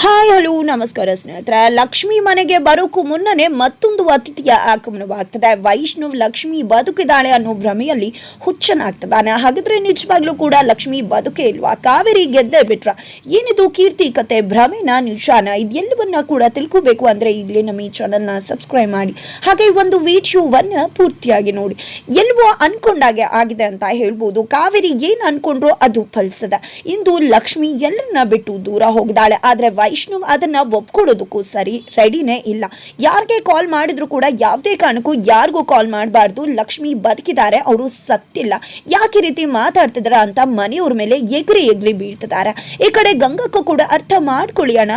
ha! Hello, ನಮಸ್ಕಾರ ಸ್ನೇಹಿತರೆ. ಲಕ್ಷ್ಮಿ ಮನೆಗೆ ಬರೋಕ್ಕೂ ಮುನ್ನನೇ ಮತ್ತೊಂದು ಅತಿಥಿಯ ಆಗಮನವಾಗ್ತದೆ. ವೈಷ್ಣವ್ ಲಕ್ಷ್ಮಿ ಬದುಕಿದಾಳೆ ಅನ್ನೋ ಭ್ರಮೆಯಲ್ಲಿ ಹುಚ್ಚನಾಗ್ತದಾನೆ ಹಾಗಾದ್ರೆ ನಿಜವಾಗ್ಲೂ ಕೂಡ ಲಕ್ಷ್ಮಿ ಬದುಕೇ ಇಲ್ವಾ? ಕಾವೇರಿ ಗೆದ್ದೇ ಬಿಟ್ರ ಏನಿದು ಕೀರ್ತಿ ಕತೆ, ಭ್ರಮೆನ ನಿಶಾನ? ಇದೆಲ್ಲವನ್ನ ಕೂಡ ತಿಳ್ಕೋಬೇಕು ಅಂದ್ರೆ ಈಗಲೇ ನಮ್ಮ ಈ ಚಾನಲ್ನ ಸಬ್ಸ್ಕ್ರೈಬ್ ಮಾಡಿ. ಹಾಗೆ ಒಂದು ವಿಡಿಯೋವನ್ನ ಪೂರ್ತಿಯಾಗಿ ನೋಡಿ. ಎಲ್ವೋ ಅನ್ಕೊಂಡಾಗೆ ಆಗಿದೆ ಅಂತ ಹೇಳ್ಬೋದು. ಕಾವೇರಿ ಏನ್ ಅನ್ಕೊಂಡ್ರು ಅದು ಫಲಿಸದ. ಇಂದು ಲಕ್ಷ್ಮಿ ಎಲ್ಲರನ್ನ ಬಿಟ್ಟು ದೂರ ಹೋಗಿದಾಳೆ ಆದ್ರೆ ವೈಷ್ಣವ್ ಅದನ್ನ ಒಪ್ಕೊಳ್ಳೋದಕ್ಕೂ ಸರಿ ರೆಡಿನೇ ಇಲ್ಲ. ಯಾರಿಗೆ ಕಾಲ್ ಮಾಡಿದ್ರು ಕೂಡ ಯಾವುದೇ ಕಾರಣಕ್ಕೂ ಯಾರಿಗೂ ಕಾಲ್ ಮಾಡಬಾರ್ದು. ಲಕ್ಷ್ಮಿ ಬದುಕಿದ್ದಾರೆ ಅವರು ಸತ್ತಿಲ್ಲ. ಯಾಕೆ ರೀತಿ ಮಾತಾಡ್ತಿದಾರ ಅಂತ ಮನೆಯವ್ರ ಮೇಲೆ ಎಗ್ರಿ ಎಗ್ರಿ ಬೀಳ್ತಿದ್ದಾರೆ ಈ ಕಡೆ ಗಂಗಕ್ಕ ಕೂಡ ಅರ್ಥ ಮಾಡ್ಕೊಳ್ಳಿ ಅಣ್ಣ.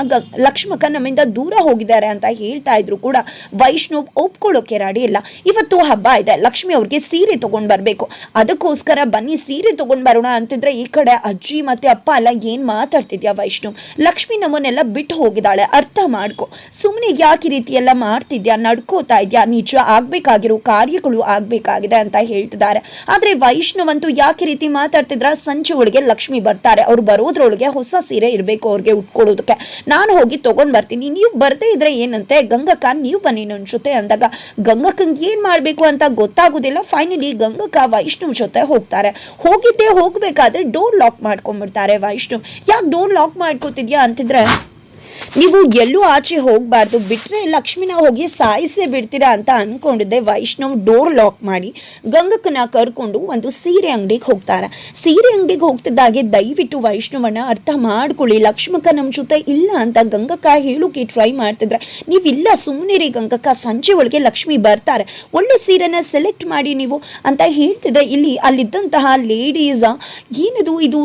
ಲಕ್ಷ್ಮಕ್ಕ ನಮ್ಮಿಂದ ದೂರ ಹೋಗಿದ್ದಾರೆ ಅಂತ ಹೇಳ್ತಾ ಇದ್ರು ಕೂಡ ವೈಷ್ಣವ್ ಒಪ್ಕೊಳ್ಳೋಕೆ ರೆಡಿ ಇಲ್ಲ. ಇವತ್ತು ಹಬ್ಬ ಇದೆ, ಲಕ್ಷ್ಮಿ ಅವ್ರಿಗೆ ಸೀರೆ ತಗೊಂಡ್ ಬರಬೇಕು. ಅದಕ್ಕೋಸ್ಕರ ಬನ್ನಿ, ಸೀರೆ ತಗೊಂಡ್ ಬರೋಣ ಅಂತಿದ್ರೆ ಈ ಕಡೆ ಅಜ್ಜಿ ಮತ್ತೆ ಅಪ್ಪ ಅಲ್ಲ ಏನ್ ಮಾತಾಡ್ತಿದ್ಯಾ ವೈಷ್ಣವ್? ಲಕ್ಷ್ಮಿ ನಮ್ಮನ್ನೆಲ್ಲ ಬಿಟ್ಟು ಹೋಗಿದ್ದಾಳೆ. ಅರ್ಥ ಮಾಡ್ಕೊ. ಸುಮ್ಮನೆ ಯಾಕೆ ಈ ರೀತಿ ಎಲ್ಲ ಮಾಡ್ತಿದ್ಯಾ? ನಡ್ಕೋತಾ ಇದ್ಯಾ? ನಿಜ ಆಗ್ಬೇಕಾಗಿರೋ ಕಾರ್ಯಗಳು ಆಗ್ಬೇಕಾಗಿದೆ ಅಂತ ಹೇಳ್ತಿದ್ದಾರೆ. ಆದ್ರೆ ವೈಷ್ಣವಂತೂ ಯಾಕೆ ರೀತಿ ಮಾತಾಡ್ತಿದ್ರ? ಸಂಜೆ ಒಳಗೆ ಲಕ್ಷ್ಮಿ ಬರ್ತಾರೆ. ಅವ್ರು ಬರೋದ್ರೊಳಗೆ ಹೊಸ ಸೀರೆ ಇರಬೇಕು ಅವ್ರಿಗೆ ಉಟ್ಕೊಳ್ಳೋದಕ್ಕೆ. ನಾನು ಹೋಗಿ ತಗೊಂಡ್ ಬರ್ತೀನಿ. ನೀವು ಬರ್ದೇ ಇದ್ರೆ ಏನಂತೆ? ಗಂಗಕ್ಕ, ನೀವು ಬನ್ನಿ ನನ್ನ ಜೊತೆ ಅಂದಾಗ. ಗಂಗಕ್ಕಂಗೆ ಏನ್ ಮಾಡ್ಬೇಕು ಅಂತ ಗೊತ್ತಾಗೋದಿಲ್ಲ. ಫೈನಲಿ ಗಂಗಕ್ಕ ವೈಷ್ಣವ್ ಜೊತೆ ಹೋಗ್ತಾರೆ. ಹೋಗಿದ್ದೆ ಹೋಗ್ಬೇಕಾದ್ರೆ ಡೋರ್ ಲಾಕ್ ಮಾಡ್ಕೊಂಡ್ಬಿಡ್ತಾರೆ ವೈಷ್ಣವ್. ಯಾಕೆ ಡೋರ್ ಲಾಕ್ ಮಾಡ್ಕೋತಿದ್ಯಾ ಅಂತಿದ್ರೆ? ನೀವು ಎಲ್ಲೂ ಆಚೆ ಹೋಗಬಾರ್ದು. ಬಿಟ್ಟರೆ ಲಕ್ಷ್ಮಿನ ಹೋಗಿ ಸಾಯಿಸೇ ಬಿಡ್ತೀರಾ ಅಂತ ಅಂದ್ಕೊಂಡಿದ್ದೆ ವೈಷ್ಣವ್ ಡೋರ್ ಲಾಕ್ ಮಾಡಿ ಗಂಗಕ್ಕನ ಕರ್ಕೊಂಡು ಒಂದು ಸೀರೆ ಅಂಗಡಿಗೆ ಹೋಗ್ತಾರೆ. ಸೀರೆ ಅಂಗಡಿಗೆ ಹೋಗ್ತಿದ್ದಾಗೆ ದಯವಿಟ್ಟು ವೈಷ್ಣವನ್ನ ಅರ್ಥ ಮಾಡ್ಕೊಳ್ಳಿ. ಲಕ್ಷ್ಮಕ್ಕ ನಮ್ಮ ಜೊತೆ ಇಲ್ಲ ಅಂತ ಗಂಗಕ್ಕ ಹೇಳೋಕೆ ಟ್ರೈ ಮಾಡ್ತಿದ್ರೆ. ನೀವಿಲ್ಲ ರೀ ಗಂಗಕ್ಕ. ಸಂಜೆ ಒಳಗೆ ಲಕ್ಷ್ಮಿ ಬರ್ತಾರೆ. ಒಳ್ಳೆ ಸೀರೆನ ಸೆಲೆಕ್ಟ್ ಮಾಡಿ ನೀವು ಅಂತ ಹೇಳ್ತಿದ್ದೆ. ಇಲ್ಲಿ ಅಲ್ಲಿದ್ದಂತಹ ಲೇಡೀಸ ಏನಿದು ಇದು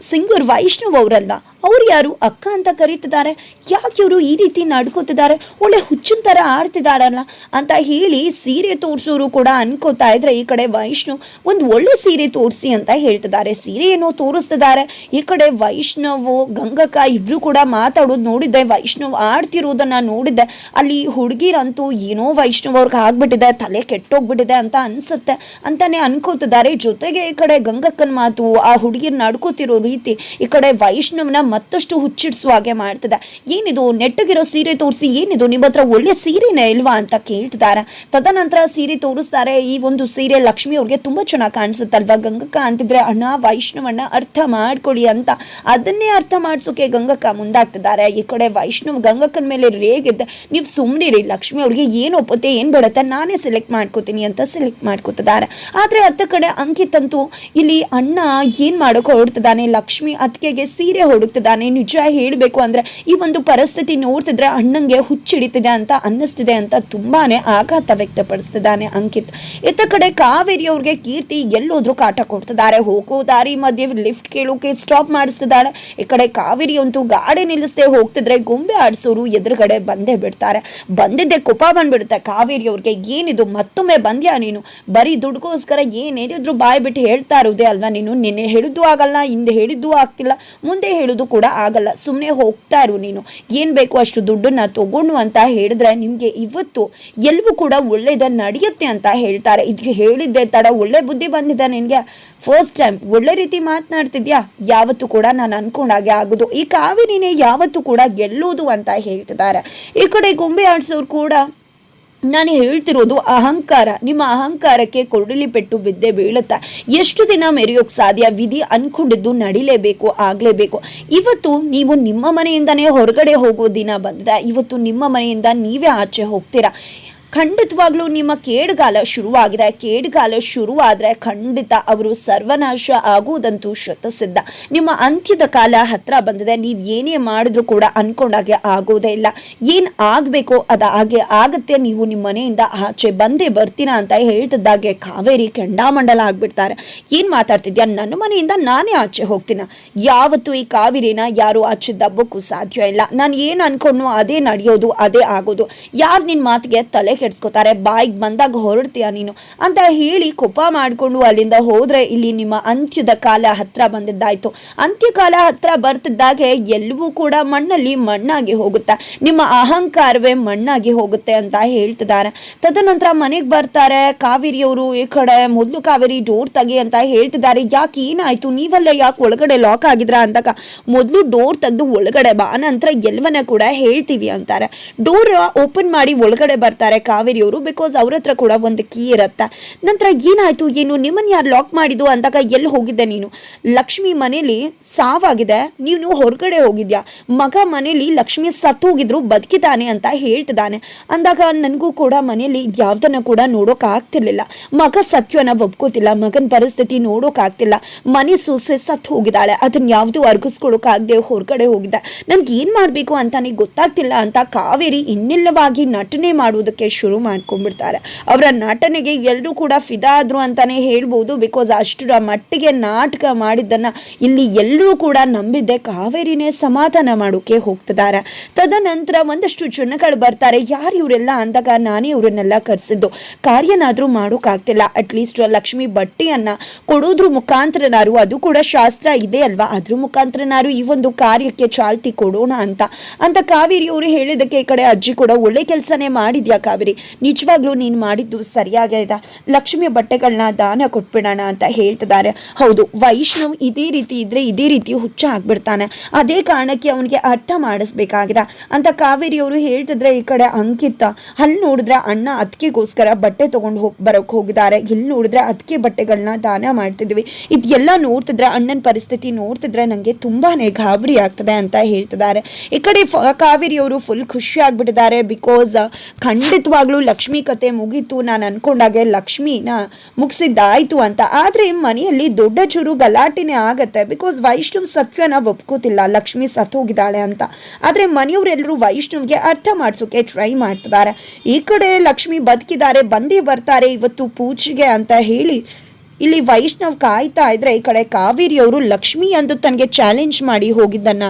ಸಿಂಗರ್ ವೈಷ್ಣವ್ ಅವರಲ್ಲ, ಅವ್ರು ಯಾರು? ಅಕ್ಕ ಅಂತ ಕರೀತಿದ್ದಾರೆ. ಯಾಕೆ ಇವರು ಈ ರೀತಿ ನಡ್ಕೋತಿದ್ದಾರೆ? ಒಳ್ಳೆ ಹುಚ್ಚಿನ ಥರ ಆಡ್ತಿದ್ದಾರಲ್ಲ ಅಂತ ಹೇಳಿ ಸೀರೆ ತೋರಿಸೋರು ಕೂಡ ಅನ್ಕೋತಾ ಇದ್ರೆ ಈ ಕಡೆ ವೈಷ್ಣವ್ ಒಂದು ಒಳ್ಳೆ ಸೀರೆ ತೋರಿಸಿ ಅಂತ ಹೇಳ್ತಿದ್ದಾರೆ. ಸೀರೆ ಏನೋ ತೋರಿಸ್ತಿದ್ದಾರೆ. ಈ ಕಡೆ ವೈಷ್ಣವ್, ಗಂಗಕ್ಕ ಇಬ್ರು ಕೂಡ ಮಾತಾಡೋದು ನೋಡಿದ್ದೆ. ವೈಷ್ಣವ್ ಆಡ್ತಿರೋದನ್ನ ನೋಡಿದ್ದೆ. ಅಲ್ಲಿ ಹುಡುಗಿರಂತೂ ಏನೋ ವೈಷ್ಣವ್ ಅವ್ರಿಗೆ ಆಗ್ಬಿಟ್ಟಿದೆ, ತಲೆ ಕೆಟ್ಟೋಗ್ಬಿಟ್ಟಿದೆ ಅಂತ ಅನ್ಸುತ್ತೆ ಅಂತಾನೆ ಅನ್ಕೋತಿದ್ದಾರೆ. ಜೊತೆಗೆ ಈ ಕಡೆ ಗಂಗಕ್ಕನ ಮಾತು, ಆ ಹುಡುಗಿರ್ ನಡ್ಕೋತಿರೋ ರೀತಿ ಈ ಕಡೆ ವೈಷ್ಣವನ ಮತ್ತಷ್ಟು ಹುಚ್ಚಿಡಿಸುವ ಹಾಗೆ ಮಾಡ್ತದೆ. ಏನಿದು ನೆಟ್ಟಗಿರೋ ಸೀರೆ ತೋರಿಸಿ, ಏನಿದು ನಿಮ್ಮ ಹತ್ರ ಒಳ್ಳೆ ಸೀರೆನೇ ಇಲ್ವಾ ಅಂತ ಕೇಳ್ತಿದ್ದಾರೆ. ತದನಂತರ ಸೀರೆ ತೋರಿಸ್ತಾರೆ. ಈ ಒಂದು ಸೀರೆ ಲಕ್ಷ್ಮಿ ಅವ್ರಿಗೆ ತುಂಬಾ ಚೆನ್ನಾಗಿ ಕಾಣಿಸುತ್ತಲ್ವಾ? ಗಂಗಕ್ಕ ಅಂತಿದ್ರೆ, ಅಣ್ಣ ವೈಷ್ಣವಣ್ಣ ಅರ್ಥ ಮಾಡ್ಕೊಳ್ಳಿ ಅಂತ. ಅದನ್ನೇ ಅರ್ಥ ಮಾಡಿಸೋಕೆ ಗಂಗಕ್ಕ ಮುಂದಾಗ್ತಿದ್ದಾರೆ. ಈ ಕಡೆ ವೈಷ್ಣವ್ ಗಂಗಕ್ಕನ ಮೇಲೆ ರೇಗಿದ್ದೆ, ನೀವು ಸುಮ್ಮನಿರಿ ಲಕ್ಷ್ಮಿ ಅವ್ರಿಗೆ ಏನು ಒಪ್ಪುತ್ತೆ, ಏನು ಬಿಡುತ್ತೆ, ನಾನೇ ಸೆಲೆಕ್ಟ್ ಮಾಡ್ಕೋತೀನಿ ಅಂತ ಸೆಲೆಕ್ಟ್ ಮಾಡ್ಕೋತಿದ್ದಾರೆ. ಆದರೆ ಅತ್ತ ಕಡೆ ಅಂಕಿತಂತೂ ಇಲ್ಲಿ ಅಣ್ಣ ಏನು ಮಾಡೋಕೆ ಹೊರಡ್ತಿದ್ದಾನೆ ಲಕ್ಷ್ಮಿ ಅತ್ತಿಗೆಗೆ ಸೀರೆ ಹುಡುಕ್ತಿದ್ದಾನೆ. ನಿಜ ಹೇಳಬೇಕು ಅಂದ್ರೆ ಈ ಒಂದು ಪರಿಸ್ಥಿತಿ ನೋಡ್ತಿದ್ರೆ ಅಣ್ಣಂಗೆ ಹುಚ್ಚಿಡಿತಿದೆ ಅಂತ ಅನ್ನಿಸ್ತಿದೆ ಅಂತ ತುಂಬಾನೇ ಆಘಾತ ವ್ಯಕ್ತಪಡಿಸ್ತಿದ್ದಾನೆ ಅಂಕಿತ್. ಇತ್ತ ಕಡೆ ಕಾವೇರಿ ಅವ್ರಿಗೆ ಕೀರ್ತಿ ಎಲ್ಲೋದ್ರೂ ಕಾಟ ಕೊಡ್ತಿದ್ದಾರೆ. ಹೋಗೋ ದಾರಿ ಮಧ್ಯೆ ಲಿಫ್ಟ್ ಕೇಳೋಕೆ ಸ್ಟಾಪ್ ಮಾಡಿಸ್ತಿದ್ದಾಳೆ. ಈ ಕಡೆ ಕಾವೇರಿ ಅಂತೂ ಗಾಡಿ ನಿಲ್ಲಿಸದೆ ಹೋಗ್ತಿದ್ರೆ ಗೊಂಬೆ ಆಡಿಸೋರು ಎದುರುಗಡೆ ಬಂದೇ ಬಿಡ್ತಾರೆ. ಬಂದಿದ್ದೆ ಕೋಪ ಬಂದ್ಬಿಡುತ್ತೆ. ಕಾವೇರಿ ಅವ್ರಿಗೆ ಏನಿದು? ಮತ್ತೊಮ್ಮೆ ಬಂದ್ಯಾ ನೀನು? ಬರೀ ದುಡ್ಗೋಸ್ಕರ ಏನೇನಿದ್ರು ಬಾಯ್ ಬಿಟ್ಟು ಹೇಳ್ತಾ ಇರೋದೇ ಅಲ್ವಾ ನೀನು? ನಿನ್ನೆ ಹೇಳಿದ್ದು ಆಗಲ್ಲ, ಹಿಂದೆ ಹೇಳಿದ್ದು ಆಗ್ತಿಲ್ಲ, ಮುಂದೆ ಹೇಳೋದು ಕೂಡ ಆಗಲ್ಲ. ಸುಮ್ಮನೆ ಹೋಗ್ತಾ ಇರು ನೀನು. ಏನು ಬೇಕು ಅಷ್ಟು ದುಡ್ಡನ್ನ ತಗೊಂಡು ಅಂತ ಹೇಳಿದ್ರೆ ನಿಮಗೆ ಇವತ್ತು ಎಲ್ಲವೂ ಕೂಡ ಒಳ್ಳೇದ ನಡೆಯುತ್ತೆ ಅಂತ ಹೇಳ್ತಾರೆ. ಇದಕ್ಕೆ ಹೇಳಿದ್ದೆ ತಡ, ಒಳ್ಳೆ ಬುದ್ಧಿ ಬಂದಿದೆ ನಿನಗೆ. ಫಸ್ಟ್ ಟೈಮ್ ಒಳ್ಳೆ ರೀತಿ ಮಾತನಾಡ್ತಿದ್ಯಾ? ಯಾವತ್ತು ಕೂಡ ನಾನು ಅನ್ಕೊಂಡಾಗೆ ಆಗೋದು. ಈ ಕಾವೇರಿನೇ ಯಾವತ್ತು ಕೂಡ ಗೆಲ್ಲೋದು ಅಂತ ಹೇಳ್ತಿದ್ದಾರೆ. ಈ ಕಡೆ ಗೊಂಬೆ ಆಡ್ಸೋರು ಕೂಡ ನಾನು ಹೇಳ್ತಿರೋದು ಅಹಂಕಾರ. ನಿಮ್ಮ ಅಹಂಕಾರಕ್ಕೆ ಕೊರಡಲಿ ಪೆಟ್ಟು ಬಿದ್ದೆ ಬೀಳುತ್ತೆ. ಎಷ್ಟು ದಿನ ಮೆರೆಯೋಕ್ ಸಾಧ್ಯ? ವಿಧಿ ಅನ್ಕೊಂಡಿದ್ದು ನಡಿಲೇಬೇಕು, ಆಗ್ಲೇಬೇಕು. ಇವತ್ತು ನೀವು ನಿಮ್ಮ ಮನೆಯಿಂದನೇ ಹೊರಗಡೆ ಹೋಗೋ ದಿನ ಬಂದಿದೆ. ಇವತ್ತು ನಿಮ್ಮ ಮನೆಯಿಂದ ನೀವೇ ಆಚೆ ಹೋಗ್ತೀರಾ? ಖಂಡಿತವಾಗ್ಲೂ ನಿಮ್ಮ ಕೇಡುಗಾಲ ಶುರುವಾಗಿದೆ. ಕೇಡುಗಾಲ ಶುರುವಾದ್ರೆ ಖಂಡಿತ ಅವರು ಸರ್ವನಾಶ ಆಗುವುದಂತೂ ಶತಸಿದ್ಧ. ನಿಮ್ಮ ಅಂತ್ಯದ ಕಾಲ ಹತ್ರ ಬಂದಿದೆ. ನೀವು ಏನೇ ಮಾಡಿದ್ರು ಕೂಡ ಅನ್ಕೊಂಡಾಗೆ ಆಗೋದೇ ಇಲ್ಲ. ಏನ್ ಆಗ್ಬೇಕು ಅದ ಹಾಗೆ ಆಗತ್ತೆ. ನೀವು ನಿಮ್ಮ ಮನೆಯಿಂದ ಆಚೆ ಬಂದೇ ಬರ್ತೀರಾ ಅಂತ ಹೇಳ್ತಿದ್ದಾಗೆ ಕಾವೇರಿ ಕೆಂಡಾಮಂಡಲ ಆಗ್ಬಿಡ್ತಾರೆ. ಏನ್ ಮಾತಾಡ್ತಿದ್ಯಾ? ನನ್ನ ಮನೆಯಿಂದ ನಾನೇ ಆಚೆ ಹೋಗ್ತೀನ? ಯಾವತ್ತು ಈ ಕಾವೇರಿನ ಯಾರು ಆಚೆ ದಬ್ಬಕ್ಕೂ ಸಾಧ್ಯ ಇಲ್ಲ. ನಾನು ಏನ್ ಅನ್ಕೊಂಡು ಅದೇ ನಡೆಯೋದು, ಅದೇ ಆಗೋದು. ಯಾರು ನಿನ್ ಮಾತಿಗೆ ತಲೆ ಕೆಡ್ಸ್ಕೊತಾರೆ, ಬಾಯಿಗೆ ಬಂದಾಗ ಹೊರಡ್ತೀಯ ನೀನು? ಅಂತ ಹೇಳಿ ಕೋಪ ಮಾಡಿಕೊಂಡು ಅಲ್ಲಿಂದ ಹೋದ್ರೆ ಇಲ್ಲಿ ನಿಮ್ಮ ಅಂತ್ಯದ ಕಾಲ ಹತ್ರ ಬಂದಿದ್ದಾಯ್ತು. ಅಂತ್ಯಕಾಲ ಹತ್ರ ಬರ್ತಿದ್ದಾಗೆ ಎಲ್ಲವೂ ಕೂಡ ಮಣ್ಣಲ್ಲಿ ಮಣ್ಣಾಗಿ ಹೋಗುತ್ತೆ? ನಿಮ್ಮ ಅಹಂಕಾರವೇ ಮಣ್ಣಾಗಿ ಹೋಗುತ್ತೆ ಅಂತ ಹೇಳ್ತಿದ್ದಾರೆ. ತದನಂತರ ಮನೆಗೆ ಬರ್ತಾರೆ, ಕಾವೇರಿಯವರು ಈ ಕಡೆ ಮೊದಲು ಕಾವೇರಿ ಡೋರ್ ತೆಗಿ ಅಂತ ಹೇಳ್ತಿದ್ದಾರೆ. ಯಾಕೆ ಏನಾಯ್ತು? ನೀವಲ್ಲ ಯಾಕೆ ಒಳಗಡೆ ಲಾಕ್ ಆಗಿದ್ರ ಅಂದಾಗ, ಮೊದಲು ಡೋರ್ ತೆಗೆದು ಒಳಗಡೆ ಬಾ ನಂತರ ಎಲ್ಲವನ್ನ ಕೂಡ ಹೇಳ್ತೀವಿ ಅಂತಾರೆ. ಡೋರ್ ಓಪನ್ ಮಾಡಿ ಒಳಗಡೆ ಬರ್ತಾರೆ ಕಾವೇರಿಯವರು ಬಿಕಾಸ್ ಅವ್ರ ಹತ್ರ ಕೂಡ ಒಂದು ಕೀ ಇರತ್ತ. ನಂತರ ಏನಾಯ್ತು? ಏನು? ನಿಮ್ಮನ್ನ ಯಾರು ಲಾಕ್ ಮಾಡಿದ್ದು? ಅಂದಾಗ ಎಲ್ಲಿ ಹೋಗಿದ್ದೆ ನೀನು? ಲಕ್ಷ್ಮಿ ಮನೇಲಿ ಸಾವಾಗಿದೆ. ನೀನು ಹೊರಗಡೆ ಹೋಗಿದ್ಯಾ? ಮಗ ಮನೇಲಿ ಲಕ್ಷ್ಮಿ ಸತ್ತು ಹೋಗಿದ್ರು, ಬದುಕಿದ್ದಾನೆ ಅಂತ ಹೇಳ್ತಿದ್ದಾನೆ. ಅಂದಾಗ ನನಗೂ ಕೂಡ ಮನೇಲಿ ಯಾವ್ದನ್ನ ಕೂಡ ನೋಡೋಕ್ ಆಗ್ತಿರ್ಲಿಲ್ಲ. ಮಗ ಸತ್ಯವನ್ನ ಒಪ್ಕೋತಿಲ್ಲ. ಮಗನ ಪರಿಸ್ಥಿತಿ ನೋಡೋಕ್ ಆಗ್ತಿಲ್ಲ. ಮನೆ ಸೊಸೆ ಸತ್ತು ಹೋಗಿದ್ದಾಳೆ. ಅದನ್ನ ಯಾವ್ದು ಅರ್ಗಿಸ್ಕೊಳಕ್ಕಾಗದೆ ಹೊರಗಡೆ ಹೋಗಿದ್ದೆ. ನನ್ಗೆ ಏನ್ ಮಾಡ್ಬೇಕು ಅಂತಾನೆ ಗೊತ್ತಾಗ್ತಿಲ್ಲ ಅಂತ ಕಾವೇರಿ ಇನ್ನಿಲ್ಲವಾಗಿ ನಟನೆ ಮಾಡುವುದಕ್ಕೆ ಶುರು ಮಾಡ್ಕೊಂಡ್ಬಿಡ್ತಾರೆ. ಅವರ ನಟನೆಗೆ ಎಲ್ಲರೂ ಕೂಡ ಫಿದಾ ಆದ್ರು ಅಂತಾನೆ ಹೇಳ್ಬೋದು. ಬಿಕಾಸ್ ಅಷ್ಟರ ಮಟ್ಟಿಗೆ ನಾಟಕ ಮಾಡಿದ್ದನ್ನ ಇಲ್ಲಿ ಎಲ್ಲರೂ ಕೂಡ ನಂಬಿದ್ದೆ. ಕಾವೇರಿನೇ ಸಮಾಧಾನ ಮಾಡೋಕೆ ಹೋಗ್ತಿದ್ದಾರೆ. ತದನಂತರ ಒಂದಷ್ಟು ಜನಗಳು ಬರ್ತಾರೆ. ಯಾರು ಇವರೆಲ್ಲ ಅಂದಾಗ ನಾನೇ ಇವರನ್ನೆಲ್ಲ ಕರೆಸಿದ್ದು. ಕಾರ್ಯನಾದ್ರೂ ಮಾಡೋಕ್ಕಾಗ್ತಿಲ್ಲ ಅಟ್ಲೀಸ್ಟ್ ಲಕ್ಷ್ಮಿ ಬಟ್ಟೆಯನ್ನು ಕೊಡೋದ್ರ ಮುಖಾಂತರನಾರು ಅದು ಕೂಡ ಶಾಸ್ತ್ರ ಇದೆ ಅಲ್ವಾ? ಅದ್ರ ಮುಖಾಂತರನಾರು ಈ ಒಂದು ಕಾರ್ಯಕ್ಕೆ ಚಾಲ್ತಿ ಕೊಡೋಣ ಅಂತ. ಅಂತ ಕಾವೇರಿ ಅವರು ಹೇಳಿದಕ್ಕೆ ಈ ಕಡೆ ಅಜ್ಜಿ ಕೂಡ ಒಳ್ಳೆ ಕೆಲಸನೇ ಮಾಡಿದ್ಯಾ ಕಾವೇರಿ? ನಿಜವಾಗ್ಲೂ ನೀನು ಮಾಡಿದ್ದು ಸರಿಯಾಗಿದೆ ಲಕ್ಷ್ಮಿಯ ಬಟ್ಟೆಗಳನ್ನ ದಾನ ಕೊಟ್ಬಿಡೋಣ ಅಂತ ಹೇಳ್ತಿದ್ದಾರೆ. ಹೌದು, ವೈಷ್ಣವ್ ಇದೇ ರೀತಿ ಇದ್ರೆ ಇದೇ ರೀತಿ ಹುಚ್ಚ ಆಗ್ಬಿಡ್ತಾನೆ. ಅದೇ ಕಾರಣಕ್ಕೆ ಅವನಿಗೆ ಅರ್ಥ ಮಾಡಿಸ್ಬೇಕಾಗಿದೆ. ಅಂತ ಕಾವೇರಿ ಅವರು ಹೇಳ್ತಿದ್ರೆ ಈ ಕಡೆ ಅಂಕಿತ. ಅಲ್ಲಿ ನೋಡಿದ್ರೆ ಅಣ್ಣ ಅದಕ್ಕೆಗೋಸ್ಕರ ಬಟ್ಟೆ ತಗೊಂಡು ಹೋಗಿ, ಬರಕ್ ಹೋಗಿದ್ದಾರೆ. ಇಲ್ಲಿ ನೋಡಿದ್ರೆ ಅದಕ್ಕೆ ಬಟ್ಟೆಗಳನ್ನ ದಾನ ಮಾಡ್ತಿದ್ವಿ. ಇದೆಲ್ಲ ನೋಡ್ತಿದ್ರೆ, ಅಣ್ಣನ ಪರಿಸ್ಥಿತಿ ನೋಡ್ತಿದ್ರೆ ನನಗೆ ತುಂಬಾನೇ ಗಾಬರಿ ಆಗ್ತದೆ ಅಂತ ಹೇಳ್ತಿದ್ದಾರೆ. ಈ ಕಡೆ ಕಾವೇರಿಯವರು ಫುಲ್ ಖುಷಿ ಆಗ್ಬಿಟ್ಟಿದ್ದಾರೆ ಬಿಕಾಸ್ ಖಂಡಿತವಾಗ್ಲೂ ಲಕ್ಷ್ಮಿ ಕತೆ ಮುಗೀತು. ನಾನು ಅನ್ಕೊಂಡಾಗೆ ಲಕ್ಷ್ಮಿನ ಮುಗಿಸಿದ್ದಾಯ್ತು ಅಂತ. ಆದ್ರೆ ಮನೆಯಲ್ಲಿ ದೊಡ್ಡ ಚೂರು ಗಲಾಟೆನೇ ಆಗತ್ತೆ. ಬಿಕಾಸ್ ವೈಷ್ಣವ್ ಸತ್ಯನ ಒಪ್ಕೋತಿಲ್ಲ. ಲಕ್ಷ್ಮಿ ಸತ್ತೋಗಿದ್ದಾಳೆ ಅಂತ. ಆದ್ರೆ ಮನೆಯವರೆಲ್ಲರೂ ವೈಷ್ಣವ್ಗೆ ಅರ್ಥ ಮಾಡಿಸೋಕೆ ಟ್ರೈ ಮಾಡ್ತಿದ್ದಾರೆ. ಈ ಕಡೆ ಲಕ್ಷ್ಮಿ ಬದುಕಿದ್ದಾರೆ, ಬಂದೇ ಬರ್ತಾರೆ ಇವತ್ತು ಪೂಜೆಗೆ ಅಂತ ಹೇಳಿ. ಇಲ್ಲಿ ವೈಷ್ಣವ್ ಕಾಯ್ತಾ ಇದ್ರೆ ಈ ಕಡೆ ಕಾವೇರಿಯವರು ಲಕ್ಷ್ಮಿ ಅಂದು ತನಗೆ ಚಾಲೆಂಜ್ ಮಾಡಿ ಹೋಗಿದ್ದನ್ನ.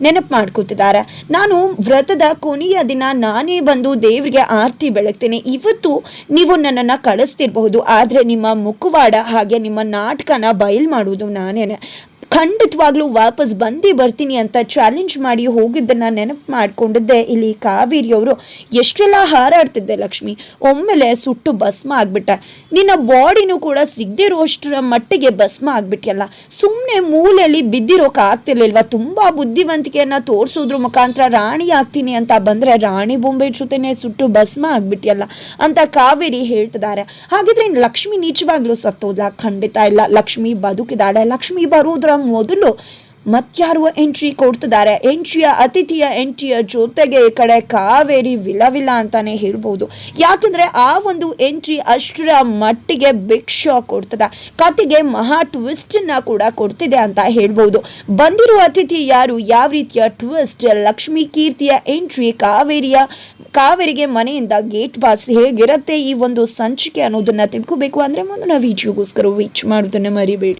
ನೆನಪು ಮಾಡ್ಕೋತಿದ್ದಾರೆ. ನಾನು ವ್ರತದ ಕೊನೆಯ ದಿನ ನಾನೇ ಬಂದು ದೇವರಿಗೆ ಆರತಿ ಬೆಳಗ್ತೇನೆ. ಇವತ್ತು ನೀವು ನನ್ನನ್ನು ಕಳಿಸ್ತಿರ್ಬಹುದು. ಆದರೆ ನಿಮ್ಮ ಮುಖವಾಡ ಹಾಗೆ ನಿಮ್ಮ ನಾಟಕನ ಬಯಲು ಮಾಡುವುದು ನಾನೇನೆ. ಖಂಡಿತವಾಗ್ಲೂ ವಾಪಸ್ ಬಂದೇ ಬರ್ತೀನಿ ಅಂತ ಚಾಲೆಂಜ್ ಮಾಡಿ ಹೋಗಿದ್ದನ್ನ ನೆನಪು ಮಾಡ್ಕೊಂಡಿದ್ದೆ. ಇಲ್ಲಿ ಕಾವೇರಿಯವರು ಎಷ್ಟೆಲ್ಲ ಹಾರಾಡ್ತಿದ್ದೆ ಲಕ್ಷ್ಮಿ. ಒಮ್ಮೆಲೆ ಸುಟ್ಟು ಭಸ್ಮ ಆಗ್ಬಿಟ್ಟ. ನಿನ್ನ ಬಾಡಿನೂ ಕೂಡ ಸಿಗದೇ ಇರೋಷ್ಟರ ಮಟ್ಟಿಗೆ ಭಸ್ಮ ಆಗ್ಬಿಟ್ಟಿಯಲ್ಲ ಸುಮ್ಮನೆ ಮೂಲೆಯಲ್ಲಿ ಬಿದ್ದಿರೋಕೆ ಆಗ್ತಿರ್ಲಿಲ್ವಾ? ತುಂಬ ಬುದ್ಧಿವಂತಿಕೆಯನ್ನು ತೋರಿಸೋದ್ರ ಮುಖಾಂತರ ರಾಣಿ ಆಗ್ತೀನಿ ಅಂತ ಬಂದರೆ ರಾಣಿ ಬೊಂಬೆ ಜೊತೆನೆ ಸುಟ್ಟು ಭಸ್ಮ ಆಗ್ಬಿಟ್ಟಿಯಲ್ಲ ಅಂತ ಕಾವೇರಿ ಹೇಳ್ತಿದ್ದಾರೆ. ಹಾಗಿದ್ರೆ ಲಕ್ಷ್ಮಿ ನಿಜವಾಗ್ಲೂ ಸತ್ತೋದ್ಲ? ಖಂಡಿತ ಇಲ್ಲ. ಲಕ್ಷ್ಮಿ ಬದುಕಿದಾಳೆ ಲಕ್ಷ್ಮಿ ಬರೋದ್ರ ಮೊದಲು ಮತ್ಯಾರುವ ಎಂಟ್ರಿ ಕೊಡ್ತಿದ್ದಾರೆ. ಎಂಟ್ರಿಯ ಅತಿಥಿಯ ಎಂಟ್ರಿಯ ಜೊತೆಗೆ ಈ ಕಡೆ ಕಾವೇರಿ ವಿಲವಿಲ ಅಂತಾನೆ ಹೇಳ್ಬೋದು. ಯಾಕಂದ್ರೆ ಆ ಒಂದು ಎಂಟ್ರಿ ಅಷ್ಟರ ಮಟ್ಟಿಗೆ ಬಿಗ್ ಶಾಕ್ ಕೊಡ್ತದ. ಕತೆಗೆ ಮಹಾ ಟ್ವಿಸ್ಟ್ನ ಕೂಡ ಕೊಡ್ತಿದೆ ಅಂತ ಹೇಳ್ಬೋದು. ಬಂದಿರುವ ಅತಿಥಿ ಯಾರು? ಯಾವ ರೀತಿಯ ಟ್ವಿಸ್ಟ್ ಲಕ್ಷ್ಮಿ ಕೀರ್ತಿಯ ಎಂಟ್ರಿ ಕಾವೇರಿಯ, ಕಾವೇರಿಗೆ ಮನೆಯಿಂದ ಗೇಟ್ ಪಾಸ್ ಹೇಗಿರುತ್ತೆ? ಈ ಒಂದು ಸಂಚಿಕೆ ಅನ್ನೋದನ್ನ ತಿಳ್ಕೋಬೇಕು ಅಂದ್ರೆ ಮುಂದಿನ ವಿಡಿಯೋಗೋಸ್ಕರ ವೀಚ್ ಮಾಡೋದನ್ನ ಮರಿಬೇಡಿ.